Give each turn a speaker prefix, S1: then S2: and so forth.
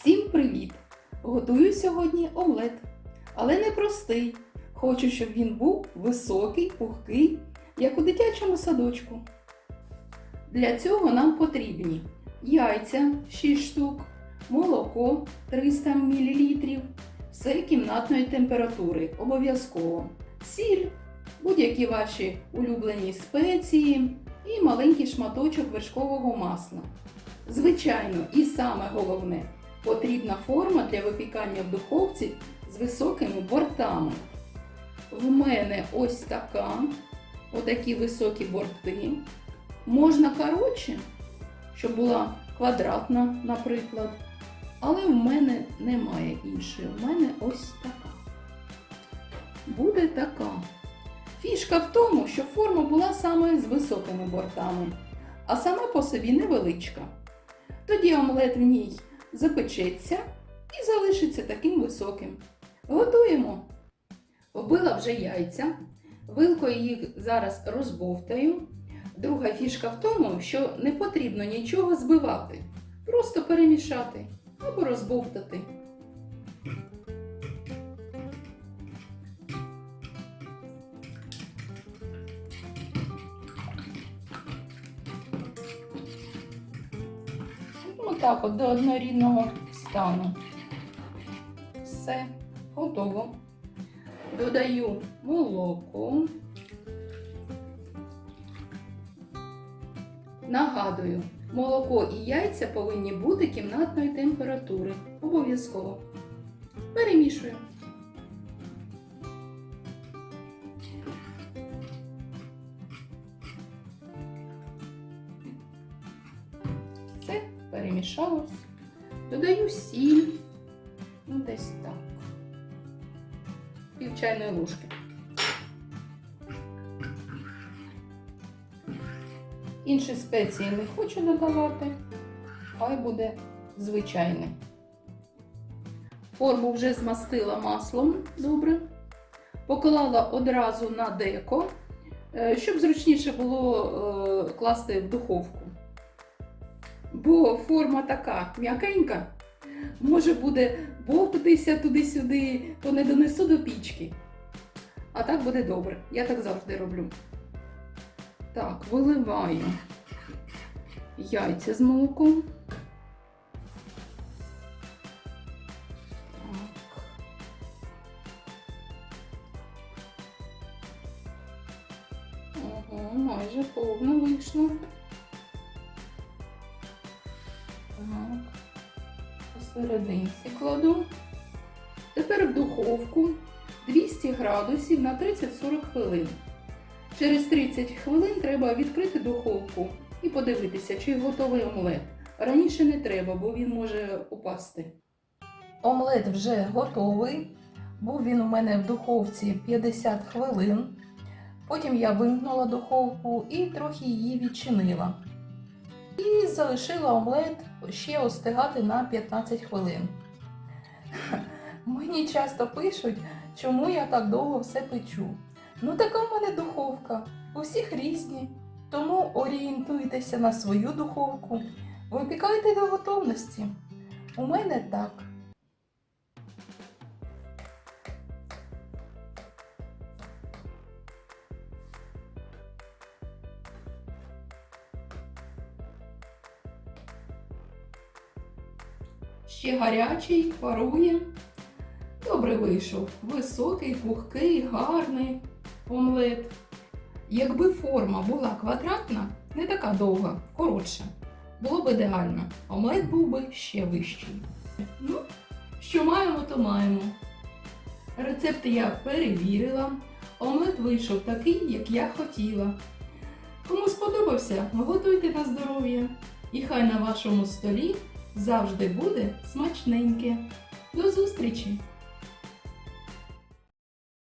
S1: Всім привіт! Готую сьогодні омлет, але не простий. Хочу, щоб він був високий, пухкий, як у дитячому садочку. Для цього нам потрібні яйця 6 штук, молоко 300 мл, все кімнатної температури, обов'язково, сіль, будь-які ваші улюблені спеції і маленький шматочок вершкового масла. Звичайно, і саме головне потрібна форма для випікання в духовці з високими бортами. В мене ось така, отакі високі борти. Можна коротше, щоб була квадратна, наприклад. Але в мене немає іншої. У мене ось така. Буде така. Фішка в тому, що форма була саме з високими бортами, а сама по собі невеличка. Тоді омлет в ній запечеться і залишиться таким високим. Готуємо. Вбила вже яйця, вилкою їх зараз розбовтаю. Друга фішка в тому, що не потрібно нічого збивати, просто перемішати або розбовтати. Отак от до однорідного стану. Все, готово. Додаю молоко. Нагадую, молоко і яйця повинні бути кімнатної температури. Обов'язково. Перемішую. Перемішалось. Додаю сіль. Ну, десь так. Пів чайної ложки. Інші спеції не хочу додавати, хай буде звичайний. Форму вже змастила маслом добре. Поклала одразу на деко, е, щоб зручніше було е, класти в духовку. Бо форма така м'якенька, може буде бовтатися туди-сюди, то не донесу до пічки. А так буде добре. Я так завжди роблю. Так, виливаю яйця з молоком. Ого, майже повно вийшло. Так. Посерединці кладу. Тепер в духовку 200 градусів на 30-40 хвилин. Через 30 хвилин треба відкрити духовку і подивитися, чи готовий омлет. Раніше не треба, бо він може упасти. Омлет вже готовий. Був він у мене в духовці 50 хвилин. Потім я вимкнула духовку і трохи її відчинила. І залишила омлет ще остигати на 15 хвилин. Мені часто пишуть, чому я так довго все печу. Ну, така в мене духовка. У всіх різні. Тому орієнтуйтеся на свою духовку. Випікайте до готовності. У мене так. Ще гарячий, парує. Добре вийшов. Високий, пухкий, гарний омлет. Якби форма була квадратна, не така довга, коротша, було б ідеально. Омлет був би ще вищий. Ну, що маємо, то маємо. Рецепти я перевірила. Омлет вийшов такий, як я хотіла. Кому сподобався, готуйте на здоров'я. І хай на вашому столі завжди буде смачненьке. До зустрічі!